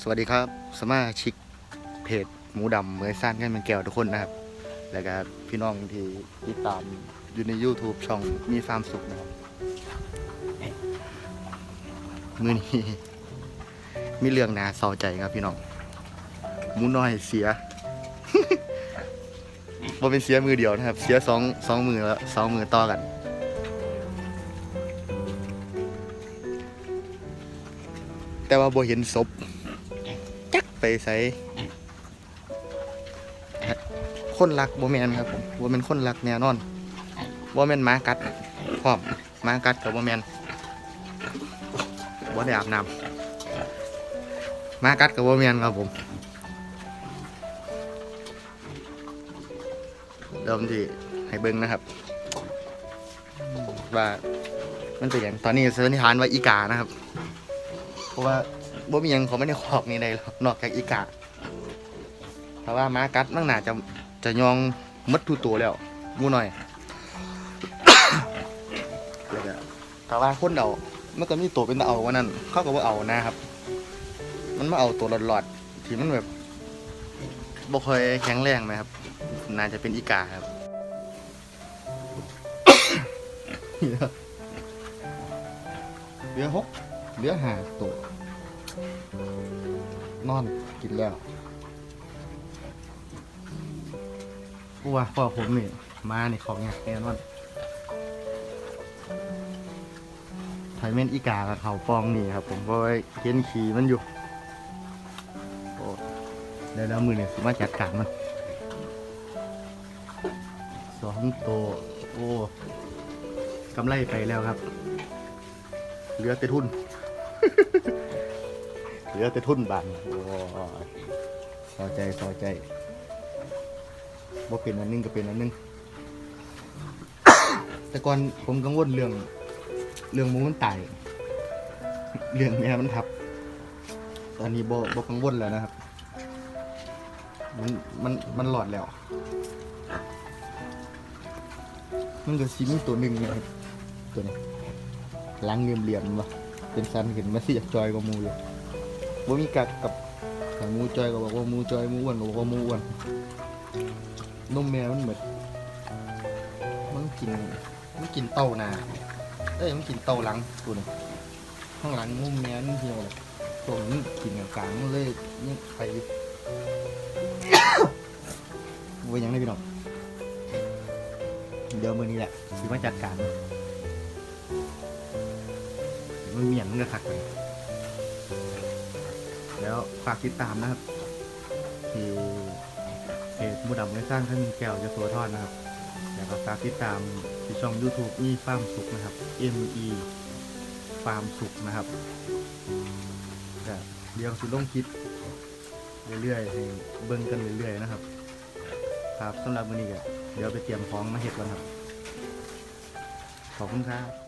สวัสดีครับสมาชิกเพจหมูดำเมยซ่านกันเป็นแก้วทุกคนนะครับ แล้วก็พี่น้องที่ติดตามอยู่ใน YouTube ช่องมีฟาร์มสุขนะครับมือนี้มีเรื่องนาเศร้าใจครับพี่น้องหมูน้อยเสียว่าเป็นเสียมือเดียวนะครับ เสียสองสองมือแล้วสองมือต่อกัน แต่ว่าบ่เห็นศพจักไปใส่คนรักบ่แมนครับผมบ่แม่นคนรักแน่นอนบ่แมนหมากัดพร้อมหมากัดกับบ่แมนบ่ได้อาบน้ำหมากัดกับบ่แมนครับผมเริ่มที่ให้เบิ่งนะครับ ว่ามันเป็นอย่างตอนนี้สันนิษฐานว่าอีกานะครับ ราะว่าบ่มีหยังเขาไม่ได้ขอกนี่ได้หรอกนอกจากอีกาเพราะว่าหมากัดนั่งหนาจะจะยองมัดทุกตัวแล้วหมูหน่อย แล้วก็ถ้าว่าคนเอามันก็มีตัวเป็นตาเอาวันนั้นเขาก็ว่าเอานะครับ มันมาเอาตัวหลอดๆที่มันแบบบ่ค่อยแข็งแรงไหมครับ น่าจะเป็นอีกาครับเหลือหก เหลือหาตัวนอนกินแล้วกูว่าพ่อผมนี่มานี่ของเนี่ยแน่นอนไถเม่นอีกากับเขาปองนี่ครับ ผมก็เห็นขี่มันอยู่โอ้ได้แล้วมือเนี่ยสิมาจัดการมันสองตัวโอ้กำไรไปแล้วครับ เหลือแต่ทุน เหลือแต่ทุนบานโอ้ยพอใจพอใจว่าเป็นอันหนึงก็เป็นอันหนึง แต่ก่อนผมกังวลเรื่อง เรื่องหมูมันตาย เรื่องแม่มันทับ ตอนนี้บ่บ่กังวลแล้วนะครับ มันมันมันหลอดแล้ว มันก็ซิมีตัวหนึ่งนะครับตัวนี้หลังเหลี่ยมวะเป็นสันเห็นมาสิอยากจอยกับมูอยู่ ว่ามีกัดกับถ้าหมูจอยก็บอกว่ามูจอยมูอ้วนก็บอกว่ามูอ้วนนมแมวมันเหมือนมันกินมันกินเต้านาเอ้ยมันกินเต้าหลังตัวนี้ข้างหลังมุมแมวมันเหี่ยวเลยตัวนี้กินกลางมันเลยนี่ไปว่ายังไงพี่น้องเดี๋ยวมือนี้แหละสิมาจัดการมันมันมีอย่างนึงก็คักเลย แล้วฝากติดตามนะครับ ที่เพจมูดำไม่สร้างท่านแก้วจะโสธรนะครับแล้วก็ฝากติดตามที่ช่อง YouTube มีฟาร์มสุขนะครับ M E ฟาร์มสุขนะครับเดี๋ยวสิลงคลิปเรื่อยๆให้เบิ่งกันเรื่อยๆนะครับ ครับสำหรับวันนี้ก็เดี๋ยวไปเตรียมของมาเห็ดก่อนครับ ขอบคุณครับ